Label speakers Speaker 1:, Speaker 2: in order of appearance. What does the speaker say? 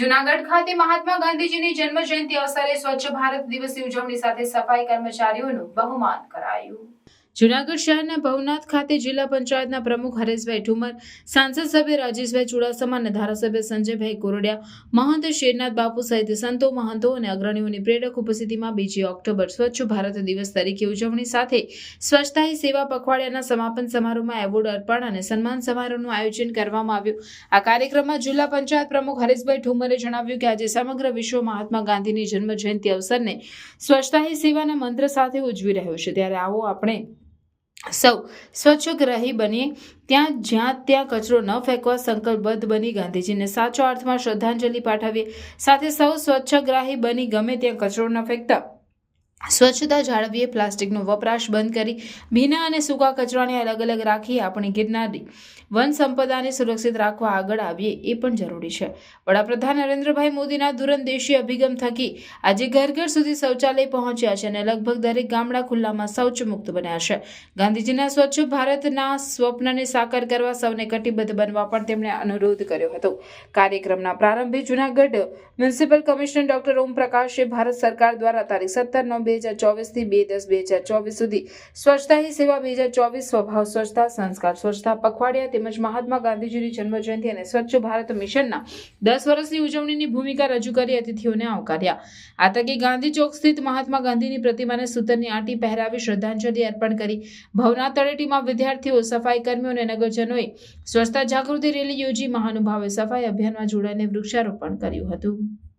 Speaker 1: જુનાગઢ ખાતે મહાત્મા ગાંધીજીની જન્મ જયંતિ અવસરે સ્વચ્છ ભારત દિવસની ઉજવણી સાથે સફાઈ કર્મચારીઓનું બહુમાન કરાયું. જુનાગઢ શહેરના ભવનાથ ખાતે જિલ્લા પંચાયતના પ્રમુખ હરેશભાઈ ઠુમર, સાંસદ સભ્ય રાજેશભાઈ ચુડાસમા અને ધારાસભ્ય સંજયભાઈ કોરડિયા મહંત શેરનાથ બાપુ સહિત સંતો, મહંતો અને અગ્રણીઓની પ્રેરક ઉપસ્થિતિમાં બીજી ઓક્ટોબર સ્વચ્છ ભારત દિવસ તરીકે ઉજવણી સાથે સ્વચ્છતા સેવા પખવાડિયાના સમાપન સમારોહમાં એવોર્ડ અર્પણ અને સન્માન સમારોહનું આયોજન કરવામાં આવ્યું. આ કાર્યક્રમમાં જિલ્લા પંચાયત પ્રમુખ હરેશભાઈ ઠુમરે જણાવ્યું કે આજે સમગ્ર વિશ્વ મહાત્મા ગાંધીની જન્મ જયંતિ અવસરને સ્વચ્છતા સેવાના મંત્ર સાથે ઉજવી રહ્યો છે. ત્યારે આવો આપણે સૌ સ્વચ્છગ્રહી બની ત્યાં જ્યાં ત્યાં કચરો ન ફેંકવા સંકલ્પબદ્ધ બની ગાંધીજીને સાચો અર્થમાં શ્રદ્ધાંજલિ પાઠવીએ. સાથે સૌ સ્વચ્છગ્રાહી બની ગમે ત્યાં કચરો ન ફેંકતા. સ્વચ્છતા જાળવીએ, પ્લાસ્ટિકનો વપરાશ બંધ કરી, ભીના અને સૂકા કચરાને અલગ અલગ રાખી આપણી ગિરનારી વન સંપદાને સુરક્ષિત રાખવા આગળ આવીએ એ પણ જરૂરી છે. વડાપ્રધાન નરેન્દ્રભાઈ મોદીના દૂરંદેશી અભિગમ થકી આજે ઘર ઘર સુધી શૌચાલય પહોંચ્યા છે અને લગભગ દરેક ગામડા ખુલ્લામાં શૌચ મુક્ત બન્યા છે. ગાંધીજીના સ્વચ્છ ભારતના સ્વપ્નને સાકાર કરવા સૌને કટિબદ્ધ બનવા પણ તેમણે અનુરોધ કર્યો હતો. કાર્યક્રમના પ્રારંભે Junagadh municipal commissioner doctor Om પ્રકાશે Bharat સરકાર દ્વારા તારીખ સત્તર નવ બે હજાર ચોવીસથી બે દસ બે હજાર ચોવીસ સુધી. સ્વચ્છતા હી સેવા બે હજાર ચોવીસ સ્વભાવ, સ્વચ્છતા, સંસ્કાર, સ્વચ્છતા પખવાડિયા તેમજ મહાત્મા ગાંધીજીની જન્મજયંતિ અને સ્વચ્છ ભારત મિશનના દસ વર્ષની ઉજવણીની ભૂમિકા રજૂ કરી અતિથિઓને આવકાર્યા. આ તકે ગાંધી ચોક સ્થિત મહાત્મા ગાંધીની પ્રતિમાને સૂતરની આંટી પહેરાવી શ્રદ્ધાંજલિ અર્પણ કરી ભવના તળેટીમાં વિદ્યાર્થીઓ સફાઈ કર્મીઓ અને નગરજનોએ સ્વચ્છતા જાગૃતિ રેલી યોજી મહાનુભાવે સફાઈ અભિયાનમાં જોડાઈને વૃક્ષારોપણ કર્યું હતું.